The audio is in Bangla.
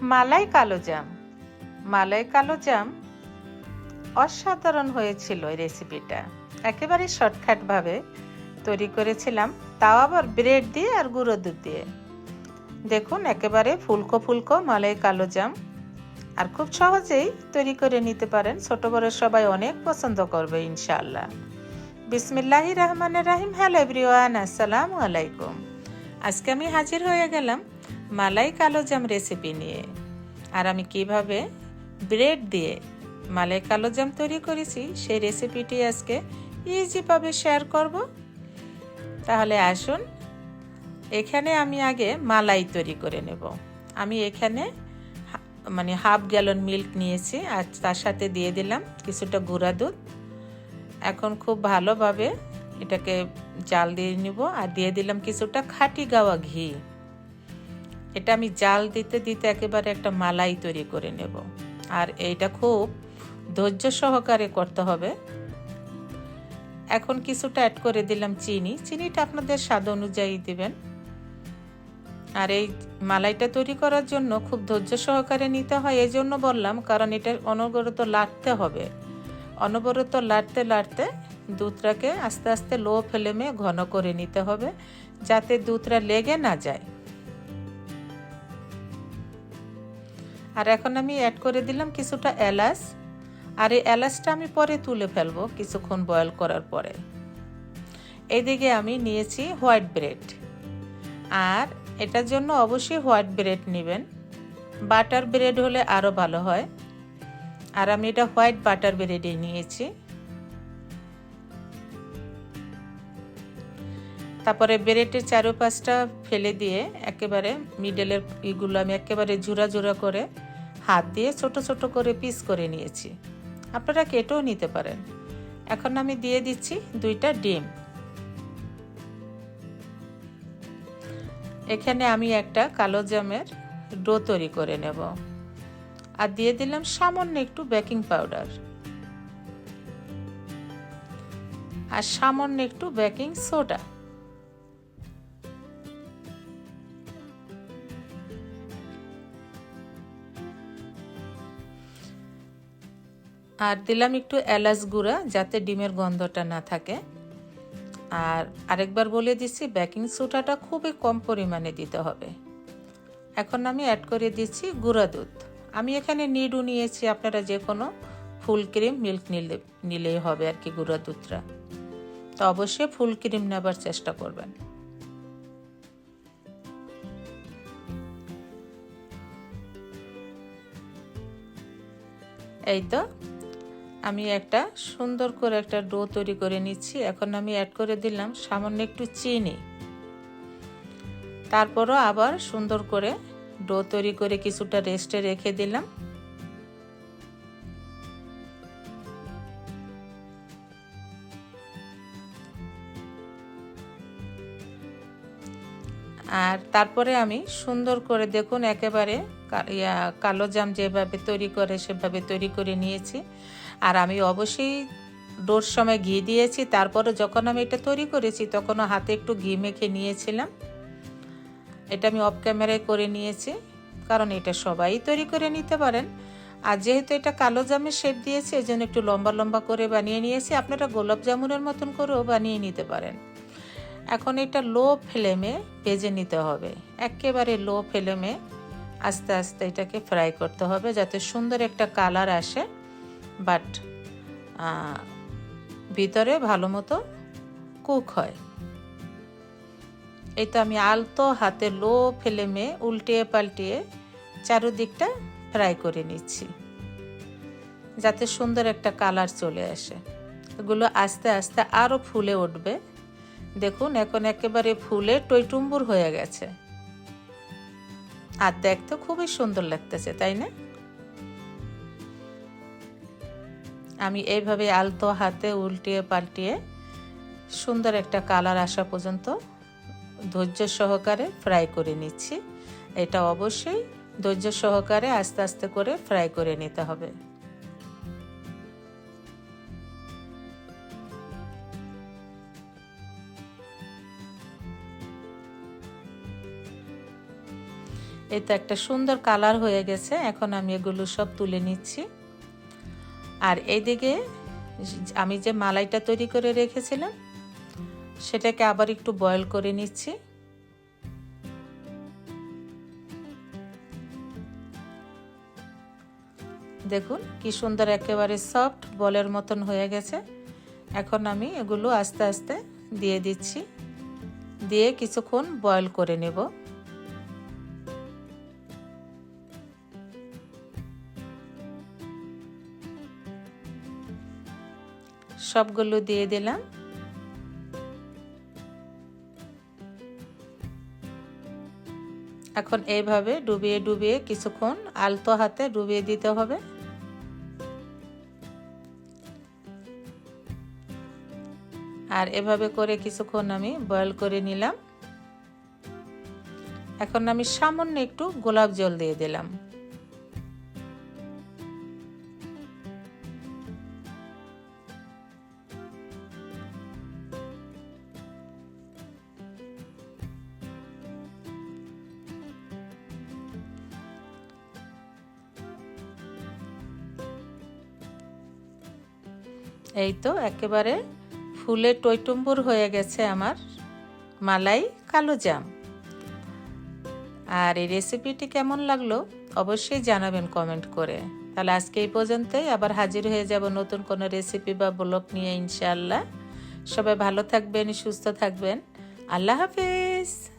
মালাই কালো জাম। মালাই কালো জাম অসাধারণ হয়েছিল এই রেসিপিটা একেবারে শর্টকাটভাবে তৈরি করেছিলাম। তাও আবার ব্রেড দিয়ে আর গুঁড়ো দুধ দিয়ে। দেখুন, একেবারে ফুলকো ফুলকো মালাই কালো জাম। আর খুব সহজেই তৈরি করে নিতে পারেন। ছোট বড় সবাই অনেক পছন্দ করবে, ইনশাআল্লাহ। বিসমিল্লাহি রহমানের রাহিম। হ্যালো এভরিওয়ান, আসসালামু আলাইকুম। আজকে আমি হাজির হয়ে গেলাম মালাই কালো জাম রেসিপি নিয়ে। আর আমি কীভাবে ব্রেড দিয়ে মালাই কালো জাম তৈরি করেছি, সেই রেসিপিটি আজকে ইজিভাবে শেয়ার করব। তাহলে আসুন, এখানে আমি আগে মালাই তৈরি করে নেব। আমি এখানে মানে হাফ গ্যালন মিল্ক নিয়েছি, আর তার সাথে দিয়ে দিলাম কিছুটা গুঁড়া দুধ। এখন খুব ভালোভাবে এটাকে জাল দিয়ে নিব, আর দিয়ে দিলাম কিছুটা খাঁটি গাওয়া ঘি। এটা আমি জাল দিতে দিতে একেবারে একটা মালাই তৈরি করে নেব। আর এইটা খুব ধৈর্য সহকারে করতে হবে। এখন কিছুটা অ্যাড করে দিলাম চিনি। চিনিটা আপনাদের স্বাদ অনুযায়ী দিবেন। আর এই মালাইটা তৈরি করার জন্য খুব ধৈর্য সহকারে নিতে হয় এই জন্য বললাম, কারণ এটা অনবরত লাটতে হবে। অনবরত লাটতে লাটতে দুধটাকে আস্তে আস্তে লো ফ্লেমে ঘন করে নিতে হবে, যাতে দুধটা লেগে না যায়। আর এখন আমি অ্যাড করে দিলাম কিছুটা এলাচ। আর এই এলাচটা আমি পরে তুলে ফেলব কিছুক্ষণ বয়েল করার পরে। এইদিকে আমি নিয়েছি হোয়াইট ব্রেড আর এটার জন্য অবশ্যই হোয়াইট ব্রেড নেবেন। বাটার ব্রেড হলে আরও ভালো হয়। আর আমি এটা হোয়াইট বাটার ব্রেডে নিয়েছি। তারপরে ব্রেডের চারোপাশটা ফেলে দিয়ে একেবারে মিডলের ইগুলো আমি একেবারে জোড়া জোড়া করে হাত দিয়ে ছোট ছোট করে পিস করে নিয়েছি। আপনারা কেটেও নিতে পারেন। এখন আমি দিয়ে দিচ্ছি দুইটা ডিম। এখানে আমি একটা কালো জামের ডো তৈরি করে নেব। আর দিয়ে দিলাম সামান্য একটু বেকিং পাউডার। আর সামান্য একটু বেকিং সোডা। আর দিলাম একটু এলাচ গুঁড়া যাতে ডিমের গন্ধটা না থাকে। আর আরেকবার বলে দিচ্ছি বেকিং সোডাটা খুবই কম পরিমাণে দিতে হবে। এখন আমি অ্যাড করে দিচ্ছি গুঁড়া দুধ। আমি এখানে নিডু নিয়েছি, আপনারা যে কোনো ফুল ক্রিম মিল্ক নিলে নিলেই হবে আর কি গুঁড়া দুধটা। তো অবশ্যই ফুল ক্রিম নেবার চেষ্টা করবেন। এই তো আমি একটা সুন্দর করে একটা ডো তৈরি করে নিচ্ছি। এখন আমি অ্যাড করে দিলাম সামান্য একটু চিনি। তারপরও আবার সুন্দর করে ডো তৈরি করে কিছুটা রেস্টে রেখে দিলাম। আর তারপরে আমি সুন্দর করে দেখুন একেবারে কালো জাম যেভাবে তৈরি করে সেভাবে তৈরি করে নিয়েছি। আর আমি অবশ্যই ডোর সময় ঘি দিয়েছি। তারপরে যখন আমি এটা তৈরি করেছি, তখনও হাতে একটু ঘি মেখে নিয়েছিলাম। এটা আমি অফ ক্যামেরায় করে নিয়েছি, কারণ এটা সবাই তৈরি করে নিতে পারেন। আর যেহেতু এটা কালো জামের শেপ দিয়েছি এই জন্য একটু লম্বা লম্বা করে বানিয়ে নিয়েছি। আপনারা গোলাপ জামুনের মতন করেও বানিয়ে নিতে পারেন। এখন এটা লো ফ্লেমে ভেজে নিতে হবে। একেবারে লো ফ্লেমে আস্তে আস্তে এটাকে ফ্রাই করতে হবে, যাতে সুন্দর একটা কালার আসে। বাট ভিতরে ভালো মতো কুক হয়। এই তো আমি আলতো হাতে লো ফেলে ফ্লেমে উল্টিয়ে পাল্টিয়ে চারোদিকটা ফ্রাই করে নিচ্ছি, যাতে সুন্দর একটা কালার চলে আসে। এগুলো আস্তে আস্তে আরও ফুলে উঠবে। দেখুন, এখন একেবারে ফুলে টইটুম্বুর হয়ে গেছে। আর দেখতে খুবই সুন্দর লাগতেছে, তাই না? আমি এইভাবে আলতো হাতে উল্টিয়ে পাল্টিয়ে সুন্দর একটা কালার আসা পর্যন্ত ধৈর্য সহকারে ফ্রাই করে নিচ্ছি। এটা অবশ্যই ধৈর্য সহকারে আস্তে আস্তে করে ফ্রাই করে নিতে হবে। এই তো একটা সুন্দর কালার হয়ে গেছে। এখন আমি এগুলো সব তুলে নিচ্ছি। আর এইদিকে আমি যে মালাইটা তৈরি করে রেখেছিলাম, সেটাকে আবার একটু বয়েল করে নিচ্ছি। দেখুন কি সুন্দর একেবারে সফট বলের মতন হয়ে গেছে। এখন আমি এগুলো আস্তে আস্তে দিয়ে দিচ্ছি। দিয়ে কিছুক্ষণ বয়েল করে নেব। সবগুলো দিয়ে দিলাম। এখন এইভাবে ডুবিয়ে ডুবিয়ে কিছুক্ষণ আলতো হাতে ডুবিয়ে দিতে হবে। আর এভাবে করে কিছুক্ষণ আমি বয়েল করে নিলাম। এখন আমি সামান্য একটু গোলাপ জল দিয়ে দিলাম। এই তো একেবারে ফুলে টইটুম্বুর হয়ে গেছে আমার মালাই কালো জাম। আর এই রেসিপিটি কেমন লাগল অবশ্যই জানাবেন কমেন্ট করে। তাহলে আজকে এই পর্যন্তই, আবার হাজির হয়ে যাব নতুন কোনো রেসিপি বা ব্লগ নিয়ে ইনশাআল্লাহ। সবাই ভালো থাকবেন, সুস্থ থাকবেন। আল্লাহ হাফিজ।